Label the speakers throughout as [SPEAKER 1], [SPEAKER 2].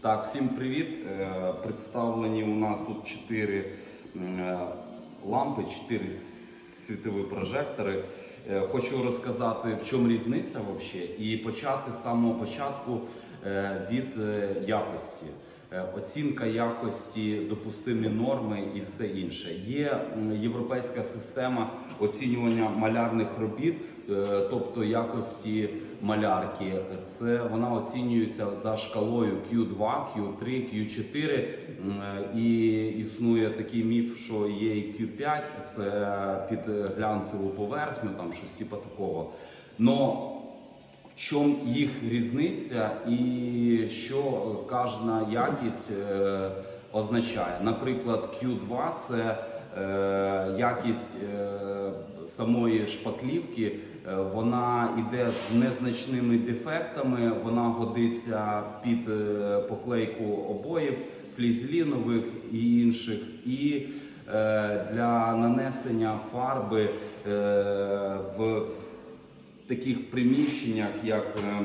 [SPEAKER 1] Так, всім привіт. Е, Представлені у нас тут чотири е, лампи, чотири світові прожектори. Е, Хочу розказати, в чому різниця взагалі, і почати з самого початку від якості. Е, Оцінка якості, допустимі норми і все інше. Є європейська система оцінювання малярних робіт, е, тобто якості малярки. Це вона оцінюється за шкалою Q2, Q3, Q4. І існує такий міф, що є і Q5, це під глянцеву поверхню, там щось типу такого. Но чому їх різниця і що кожна якість е, означає? Наприклад, Q2 це е, якість е, самої шпаклівки, вона йде з незначними дефектами, вона годиться під поклейку обоїв, флізелінових і інших. І для нанесення фарби в таких приміщеннях, як е,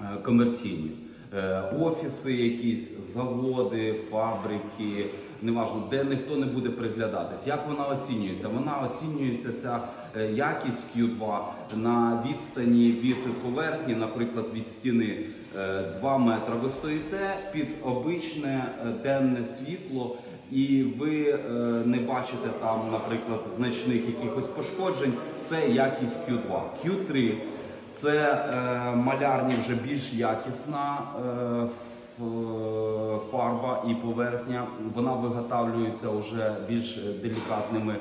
[SPEAKER 1] е, комерційні. Е, Офіси, якісь заводи, фабрики, неважно, де ніхто не буде приглядатись. Як вона оцінюється? Вона оцінюється ця якість Q2 на відстані від поверхні, наприклад, від стіни е, 2 метри. Ви стоїте під обичне денне світло. І ви е, не бачите там, наприклад, значних якихось пошкоджень. Це якість Q2. Q3 це е, малярні вже більш якісна е, фарба і поверхня. Вона виготовлюється вже більш делікатними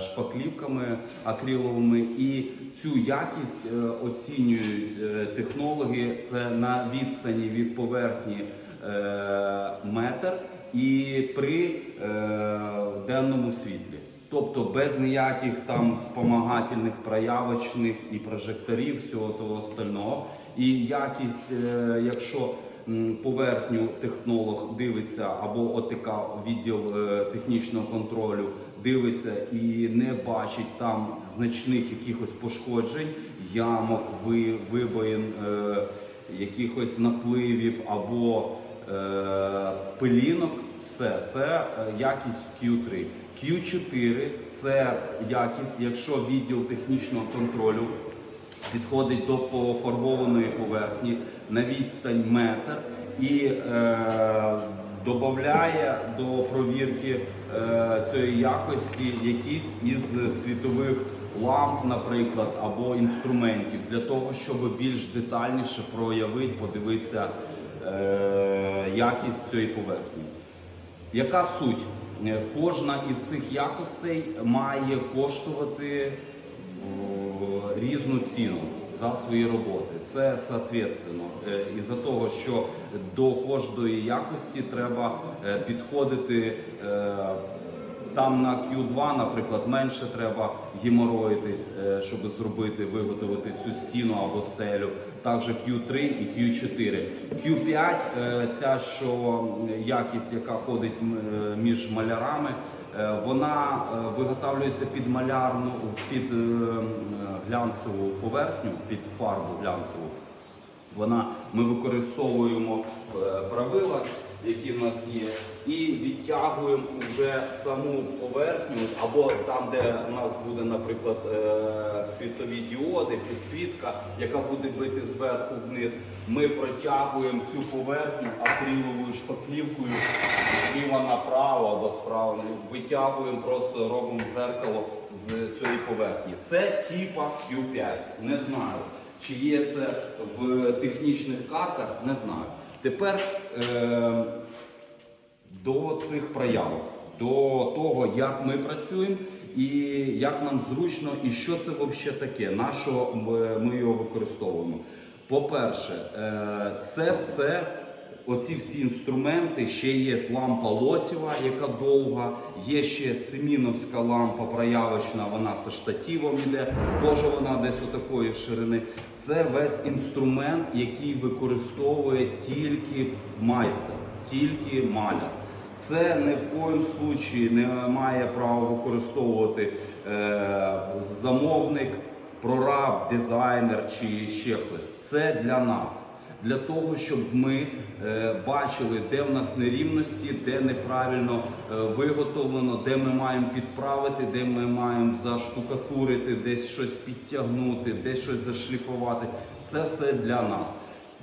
[SPEAKER 1] шпаклівками акриловими. І цю якість оцінюють технологи. Це на відстані від поверхні метр і при е, денному світлі. Тобто без ніяких там спомагательних проявочних і прожекторів, всього того остального. І якість, е, якщо поверхню технолог дивиться або ОТК, відділ е, технічного контролю, дивиться і не бачить там значних якихось пошкоджень, ямок, ви- вибоїн, е, якихось напливів або е, пилінок, все це е, якість Q3. Q4 це якість, якщо відділ технічного контролю підходить до пофарбованої поверхні на відстань метр і е, додає до провірки е, цієї якості якісь із світових ламп, наприклад, або інструментів для того, щоб більш детальніше проявити, подивитися е, якість цієї поверхні. Яка суть? Е, Кожна із цих якостей має коштувати різну ціну за свої роботи. Це соответственно е, із-за того, що до кожної якості треба е, підходити. Там на Q2, наприклад, менше треба геморроїтись, е, щоб зробити, виготовити цю стіну або стелю. Також Q3 і Q4. Q5 е, ця що якість, яка ходить е, між малярами, вона виготовлюється під малярну, під глянцеву поверхню, під фарбу глянцеву. Вона ми використовуємо правила, які в нас є, і відтягуємо вже саму поверхню, або там, де у нас буде, наприклад, е, світові діоди, підсвітка, яка буде бити зверху вниз. Ми протягуємо цю поверхню акриловою шпаклівкою зліва направо або справа. Витягуємо, просто робимо зеркало з цієї поверхні. Це типа Q5. Не знаю. Чи є це в технічних картах, не знаю. Тепер е, до цих проявок, до того, як ми працюємо і як нам зручно, і що це взагалі таке, на що ми- його використовуємо. По-перше, е, це все. Оці всі інструменти, ще є лампа Лосєва, яка довга, є ще Семіновська лампа проявочна, вона зі штативом іде, теж вона десь отакої ширини. Це весь інструмент, який використовує тільки майстер, тільки маляр. Це ні в коїм случаї не має права використовувати е, замовник, прораб, дизайнер чи ще хтось. Це для нас. Для того, щоб ми е, бачили, де в нас нерівності, де неправильно е, виготовлено, де ми маємо підправити, де ми маємо заштукатурити, десь щось підтягнути, десь щось зашліфувати. Це все для нас.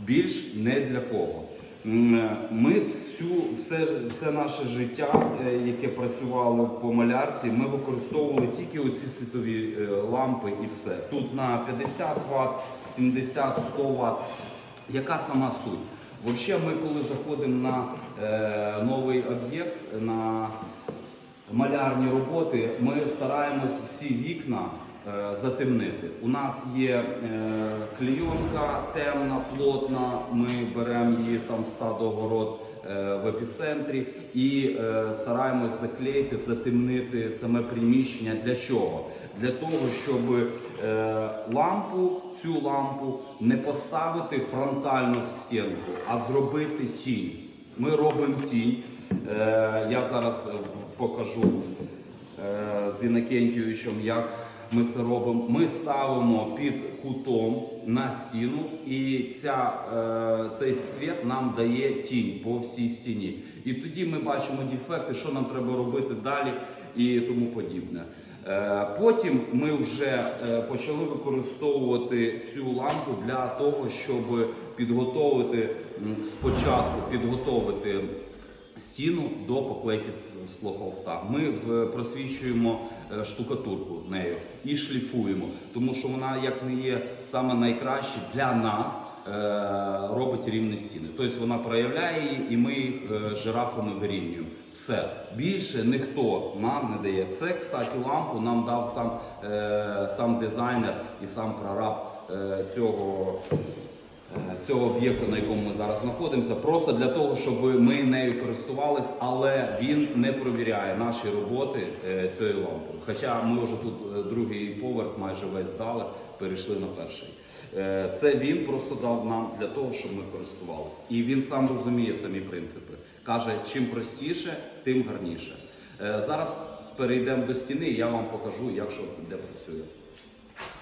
[SPEAKER 1] Більш не для кого. Ми всю, все, все наше життя, е, яке працювало по малярці, ми використовували тільки оці світові е, лампи і все. Тут на 50 Вт, 70, 100 Вт. Яка сама суть? Взагалі, ми коли заходимо на е, новий об'єкт, на малярні роботи, ми стараємось всі вікна затемнити. У нас є е, клейонка темна, плотна. Ми беремо її там в садогород е, в епіцентрі і е, стараємось заклеїти, затемнити саме приміщення. Для чого? Для того, щоб е, лампу, цю лампу не поставити фронтально в стінку, а зробити тінь. Ми робимо тінь. Е, я зараз е, покажу е, з Інакентійовичем, як ми це робимо. Ми ставимо під кутом на стіну, і ця, е, цей світ нам дає тінь по всій стіні. І тоді ми бачимо дефекти, що нам треба робити далі і тому подібне. Е, Потім ми вже е, почали використовувати цю лампу для того, щоб підготовити спочатку підготовити стіну до поклейки з склохолста. Ми просвічуємо е, штукатурку нею і шліфуємо, тому що вона, як не є саме найкраще для нас. е, Робить рівні стіни, тобто вона проявляє її, і ми їх е, жирафами вирівнюємо. Все більше ніхто нам не дає. Це, кстати, лампу нам дав сам, сам дизайнер і сам прораб цього цього об'єкту, на якому ми зараз знаходимося, просто для того, щоб ми нею користувались, але він не провіряє наші роботи е, цією лампою. Хоча ми вже тут е, другий поверх майже весь здали, перейшли на перший. Е, Це він просто дав нам для того, щоб ми користувалися. І він сам розуміє самі принципи. Каже, чим простіше, тим гарніше. Е, Зараз перейдемо до стіни, і я вам покажу, як що де працює.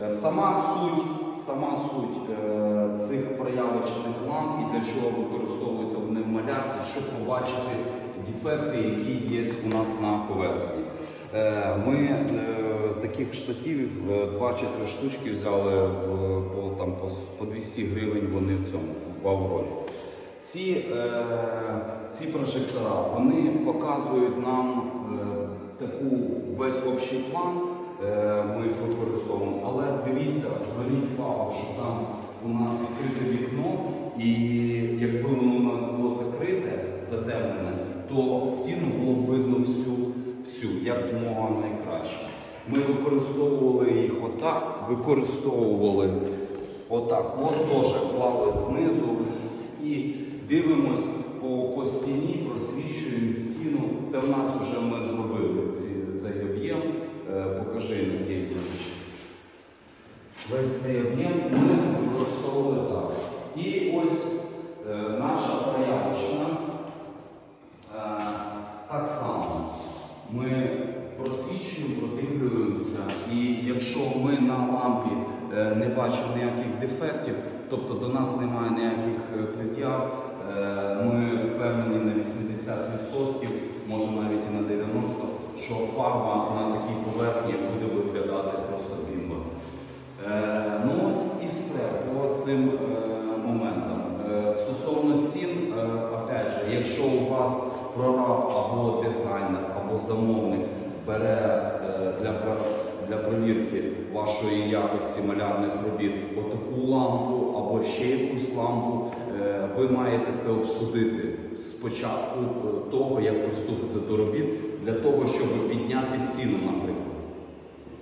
[SPEAKER 1] Е, Сама суть, сама суть е, цих проявочних ламп і для чого використовуються вони в малярці, щоб побачити дефекти, які є у нас на поверхні. Е, ми таких чи три штучки взяли по, там, по, по 200 гривень вони в цьому в Аврорі. Ці, ці прожектора вони показують нам таку весь общий план. Е, Ми використовуємо, але дивіться, зверніть увагу, що там у нас відкрите вікно, і якби воно у нас було закрите, затемнене, то стіну було б видно всю, всю як мова найкраще. Ми використовували їх отак, використовували отак, от теж клали знизу і дивимось по, по стіні, просвічуємо стіну. Це в нас вже ми зробили ці, цей об'єм. Е, покажи Накентійович. Весь цей об'єм ми використовували так. І ось е, наша проявочна. Е, так само ми просвічуємо, продивлюємося, і якщо ми на лампі не бачимо ніяких дефектів, тобто до нас немає ніяких пред'яв, ми впевнені на 80%, може навіть і на 90%, що фарба на такій поверхні буде виглядати просто бімба. Е, ну ось і все по цим е, моментам. Е, стосовно цін, е, опять же, якщо у вас прораб або дизайнер, або замовник бере е, для, для провірки вашої якості малярних робіт отаку лампу або ще якусь лампу, е, ви маєте це обсудити спочатку е, того, як приступити до робіт, для того, щоб підняти ціну, наприклад.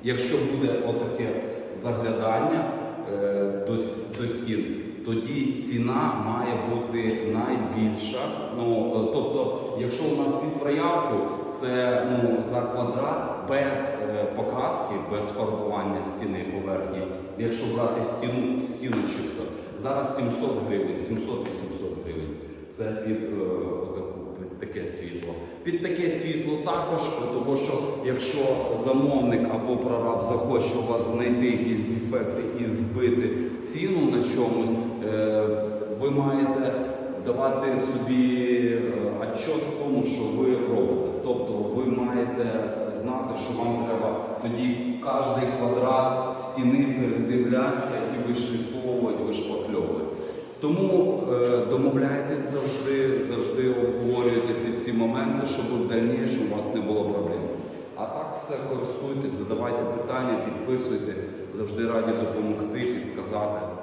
[SPEAKER 1] Якщо буде отаке заглядання е, до, стін, тоді ціна має бути найбільша. Ну, е, тобто, якщо у нас під проявку, це ну, за квадрат без е, покраски, без фарбування стіни поверхні. Якщо брати стіну, стіну чисто, зараз 700 гривень, 700-800 гривень. Це під е, отаку, таке світло. Під таке світло також, тому що якщо замовник або прораб захоче у вас знайти якісь дефекти і збити ціну на чомусь, ви маєте давати собі е, отчет в тому, що ви робите. Тобто ви маєте знати, що вам треба тоді кожний квадрат стіни передивлятися і вишліфовувати, вишпакльовувати. Тому е, домовляйтесь завжди, завжди обговорюйте ці всі моменти, щоб в дальнішому у вас не було проблем. А так все користуйтесь, задавайте питання, підписуйтесь, завжди раді допомогти, підсказати.